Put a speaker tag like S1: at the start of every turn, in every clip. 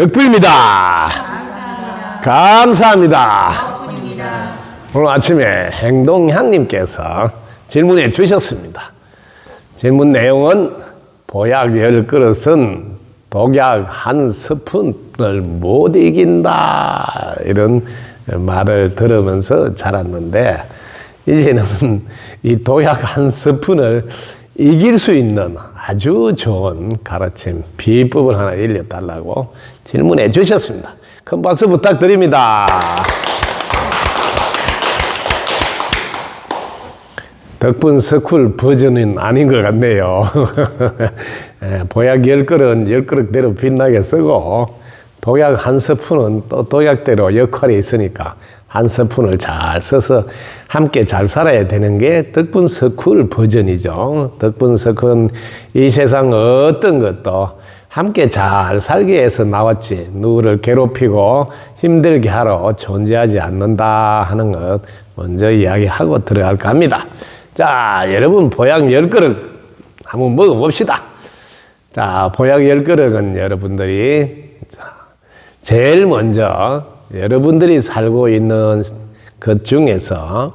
S1: 덕분입니다. 감사합니다. 오늘 아침에 행동향님께서 질문해 주셨습니다. 질문 내용은 보약 열 그릇은 독약 한 스푼을 못 이긴다 이런 말을 들으면서 자랐는데 이제는 이 독약 한 스푼을 이길 수 있는 아주 좋은 가르침 비법을 하나 알려달라고 질문해 주셨습니다. 큰 박수 부탁드립니다. 덕분 스쿨 버전은 아닌 것 같네요. 예, 보약 열 그릇 열 그릇대로 빛나게 쓰고 독약 한 스푼은 또 독약대로 역할이 있으니까 한 스푼을 잘 써서 함께 잘 살아야 되는 게 덕분 스쿨 버전이죠. 덕분 스쿨은 이 세상 어떤 것도 함께 잘 살기 위해서 나왔지 누구를 괴롭히고 힘들게 하러 존재하지 않는다 하는 것 먼저 이야기하고 들어갈까 합니다. 자, 여러분 보약 열 그릇 한번 먹어봅시다. 자, 보약 열 그릇은 여러분들이 자, 제일 먼저 여러분들이 살고 있는 것 중에서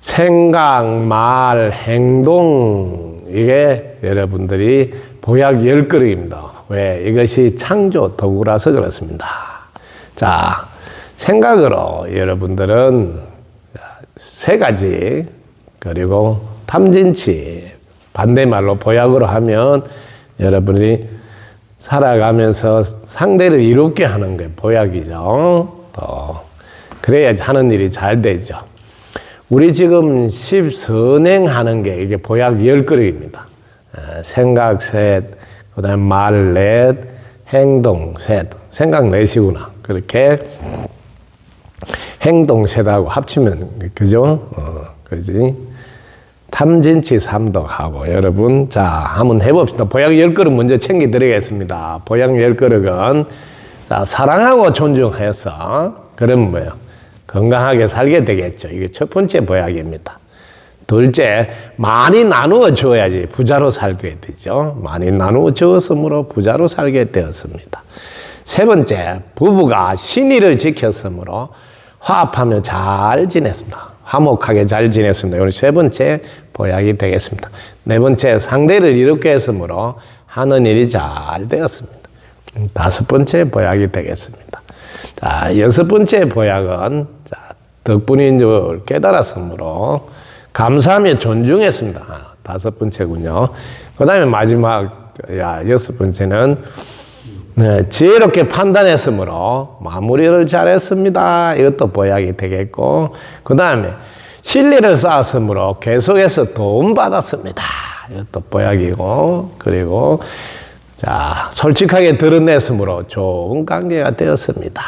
S1: 생각, 말, 행동 이게 여러분들이 보약 열 그릇입니다. 왜? 이것이 창조 도구라서 그렇습니다. 자, 생각으로 여러분들은 세 가지 그리고 탐진치 반대말로 보약으로 하면 여러분이 살아가면서 상대를 이롭게 하는 게 보약이죠. 또 그래야 하는 일이 잘 되죠. 우리 지금 십선행하는 게 이게 보약 열 그릇입니다. 에, 생각 셋, 그 다음 말 넷, 행동 셋. 생각 넷이구나. 그렇게 행동 셋하고 합치면 그죠? 어, 그지? 탐진치 삼독하고 여러분 자 한번 해봅시다. 보약 열 그릇 먼저 챙겨 드리겠습니다. 보약 열 그릇은 자 사랑하고 존중해서 그럼 뭐요? 건강하게 살게 되겠죠. 이게 첫 번째 보약입니다. 둘째, 많이 나누어 줘야지 부자로 살게 되죠. 많이 나누어 주었으므로 부자로 살게 되었습니다. 세 번째, 부부가 신의를 지켰으므로 화합하며 잘 지냈습니다. 화목하게 잘 지냈습니다. 오늘 세 번째 보약이 되겠습니다. 네 번째, 상대를 이롭게 했으므로 하는 일이 잘 되었습니다. 다섯 번째 보약이 되겠습니다. 자, 여섯 번째 보약은 자, 덕분인 줄 깨달았으므로 감사하며 존중했습니다. 다섯 번째군요. 그 다음에 마지막, 야, 여섯 번째는 네, 지혜롭게 판단했으므로 마무리를 잘했습니다. 이것도 보약이 되겠고, 그 다음에 신뢰를 쌓았으므로 계속해서 도움 받았습니다. 이것도 보약이고, 그리고 자 솔직하게 드러냈으므로 좋은 관계가 되었습니다.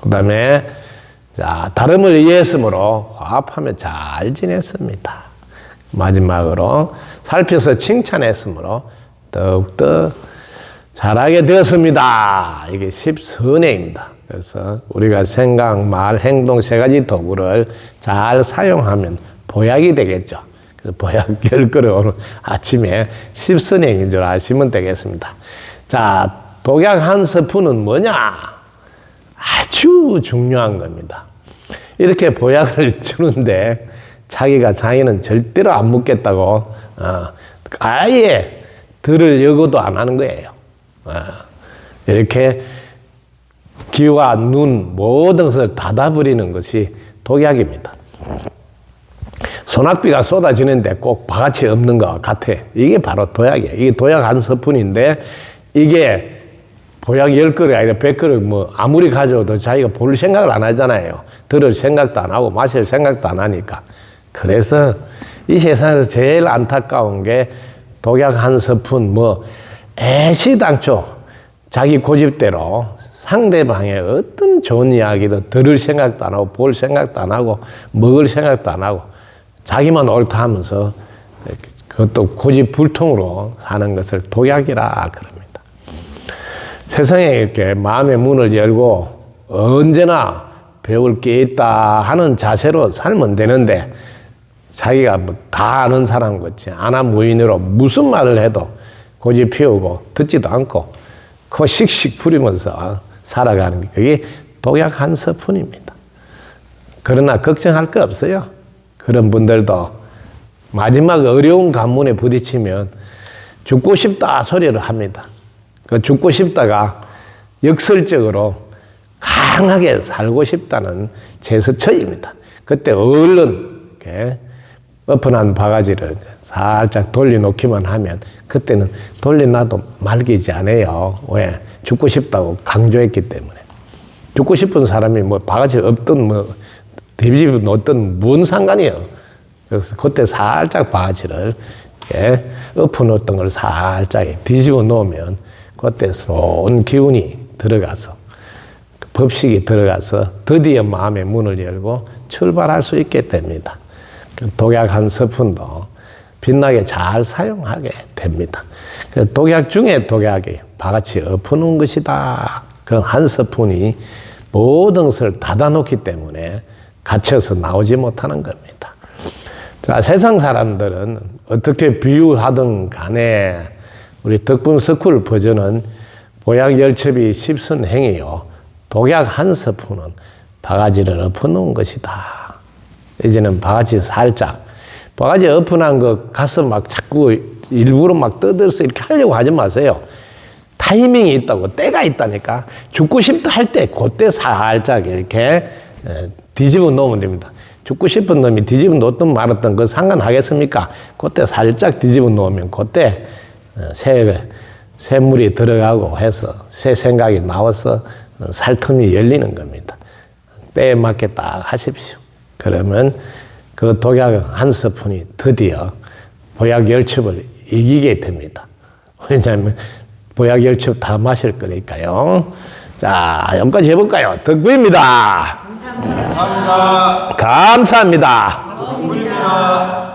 S1: 그 다음에 자 다름을 이해했으므로 화합하며 잘 지냈습니다. 마지막으로 살펴서 칭찬했으므로 더욱더 잘하게 되었습니다. 이게 십선행입니다. 그래서 우리가 생각, 말, 행동 세 가지 도구를 잘 사용하면 보약이 되겠죠. 그래서 보약 열 그릇 오늘 아침에 십선행인 줄 아시면 되겠습니다. 자, 독약 한 스푼은 뭐냐? 아주 중요한 겁니다. 이렇게 보약을 주는데 자기가 자기는 절대로 안 묻겠다고 어, 아예 들을 여고도 안 하는 거예요. 어, 이렇게 귀와 눈 모든 것을 닫아버리는 것이 독약입니다. 소낙비가 쏟아지는데 꼭 바가지 없는 것 같아. 이게 바로 도약이에요. 이게 도약 한 스푼인데 이게 보약 열 그릇 아니라 백 그릇 뭐 아무리 가져도 자기가 볼 생각을 안 하잖아요. 들을 생각도 안 하고 마실 생각도 안 하니까. 그래서 이 세상에서 제일 안타까운 게 독약 한 스푼 뭐 애시당초 자기 고집대로 상대방의 어떤 좋은 이야기도 들을 생각도 안 하고 볼 생각도 안 하고 먹을 생각도 안 하고 자기만 옳다 하면서 그것도 고집불통으로 사는 것을 독약이라 그럽니다. 세상에 이렇게 마음의 문을 열고 언제나 배울 게 있다 하는 자세로 살면 되는데 자기가 뭐 다 아는 사람 같이 아나 무인으로 무슨 말을 해도 고집 피우고 듣지도 않고 코 씩씩 부리면서 살아가는 게 그게 독약 한 스푼입니다. 그러나 걱정할 거 없어요. 그런 분들도 마지막 어려운 관문에 부딪히면 죽고 싶다 소리를 합니다. 그 죽고 싶다가 역설적으로 강하게 살고 싶다는 제스처입니다. 그때 얼른 이렇게 엎어난 바가지를 살짝 돌려놓기만 하면 그때는 돌려놔도 말기지 않아요. 왜? 죽고 싶다고 강조했기 때문에. 죽고 싶은 사람이 뭐 바가지 없든 뭐 뒤집어 놓든 뭔 상관이에요. 그래서 그때 살짝 바가지를 이렇게 엎어 놓던 걸 살짝 뒤집어 놓으면 그때 좋은 기운이 들어가서 그 법식이 들어가서 드디어 마음의 문을 열고 출발할 수 있게 됩니다. 그 독약 한 스푼도 빛나게 잘 사용하게 됩니다. 그 독약 중에 독약이 바같이 엎어놓은 것이다. 그 한 스푼이 모든 것을 닫아놓기 때문에 갇혀서 나오지 못하는 겁니다. 자, 세상 사람들은 어떻게 비유하든 간에 우리 덕분 스쿨 버전은 보약 열첩이 십선 행이요. 독약 한 스푼은 바가지를 엎어놓은 것이다. 이제는 바가지 살짝 바가지 엎어난 거 가서 막 자꾸 일부러 막 떠들어서 이렇게 하려고 하지 마세요. 타이밍이 있다고 때가 있다니까 죽고 싶다 할 때 그때 살짝 이렇게 에, 뒤집어 놓으면 됩니다. 죽고 싶은 놈이 뒤집어 놓든 말았든 그 상관하겠습니까? 그때 살짝 뒤집어 놓으면 그때 어, 새 새물이 들어가고 해서 새 생각이 나와서 어, 살틈이 열리는 겁니다. 때에 맞게 딱 하십시오. 그러면 그 독약 한 스푼이 드디어 보약 열첩을 이기게 됩니다. 왜냐하면 보약 열첩 다 마실 거니까요. 자, 여기까지 해볼까요? 덕구입니다. 감사합니다. 감사합니다.
S2: 덕분입니다.